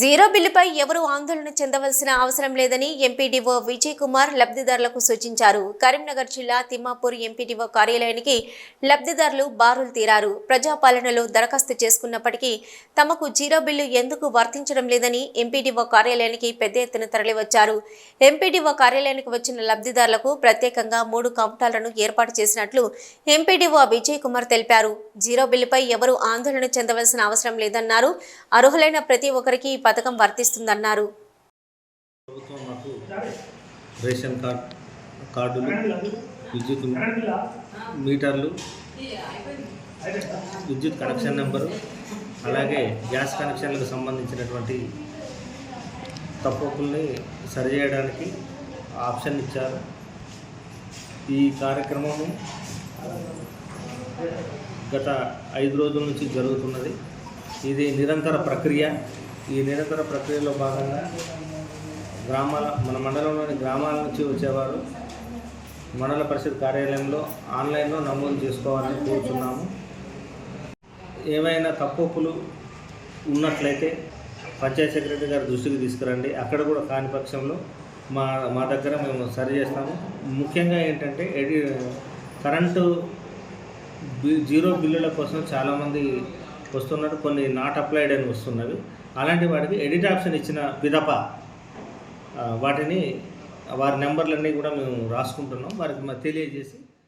Zero బిల్లుపై ఎవరూ ఆందోళన చెందవలసిన అవసరం లేదని ఎంపీడీఓ విజయ్ కుమార్ లబ్ధిదారులకు సూచించారు. కరీంనగర్ జిల్లా తిమ్మాపూర్ ఎంపీడీఓ కార్యాలయానికి లబ్ధిదారులు బారులు తీరారు. ప్రజాపాలనలో దరఖాస్తు చేసుకున్నప్పటికీ తమకు జీరో బిల్లు ఎందుకు వర్తించడం లేదని ఎంపీడీఓ కార్యాలయానికి పెద్ద ఎత్తున తరలివచ్చారు. ఎంపీడీఓ కార్యాలయానికి వచ్చిన లబ్ధిదారులకు ప్రత్యేకంగా మూడు కౌంటాలను ఏర్పాటు చేసినట్లు ఎంపీడీఓ విజయ్ కుమార్ తెలిపారు. జీరో బిల్లుపై ఎవరూ ఆందోళన చెందవలసిన అవసరం లేదన్నారు. అర్హులైన ప్రతి ఒక్కరికి పథకం వర్తిస్తుందన్నారు. రేషన్ కార్డ్ కార్డులు విద్యుత్ మీటర్లు విద్యుత్ కనెక్షన్ నెంబరు అలాగే గ్యాస్ కనెక్షన్లకు సంబంధించినటువంటి తప్పుల్ని సరిచేయడానికి ఆప్షన్ ఇచ్చారు. ఈ కార్యక్రమము గత ఐదు రోజుల నుంచి జరుగుతున్నది. ఇది నిరంతర ప్రక్రియ. ఈ నిరంతర ప్రక్రియలో భాగంగా గ్రామాల మన మండలంలోని గ్రామాల నుంచి వచ్చేవారు మండల పరిషత్ కార్యాలయంలో ఆన్లైన్లో నమోదు చేసుకోవాలని కోరుతున్నాము ఏమైనా తప్పులు ఉన్నట్లయితే పంచాయత్ సెక్రటరీ గారి దృష్టికి తీసుకురండి. అక్కడ కూడా కాని పక్షంలో మా మా దగ్గర మేము సరి చేస్తాము. ముఖ్యంగా ఏంటంటే ఎడి కరెంటు జీరో బిల్లుల కోసం చాలామంది వస్తున్నట్టు కొన్ని నాట్ అప్లైడ్ అని వస్తున్నవి. అలాంటి వాటికి ఎడిట్ ఆప్షన్ ఇచ్చిన పిదప వాటిని వారి నెంబర్లన్నీ కూడా మేము రాసుకుంటున్నాం. వారికి మరి తెలియజేసి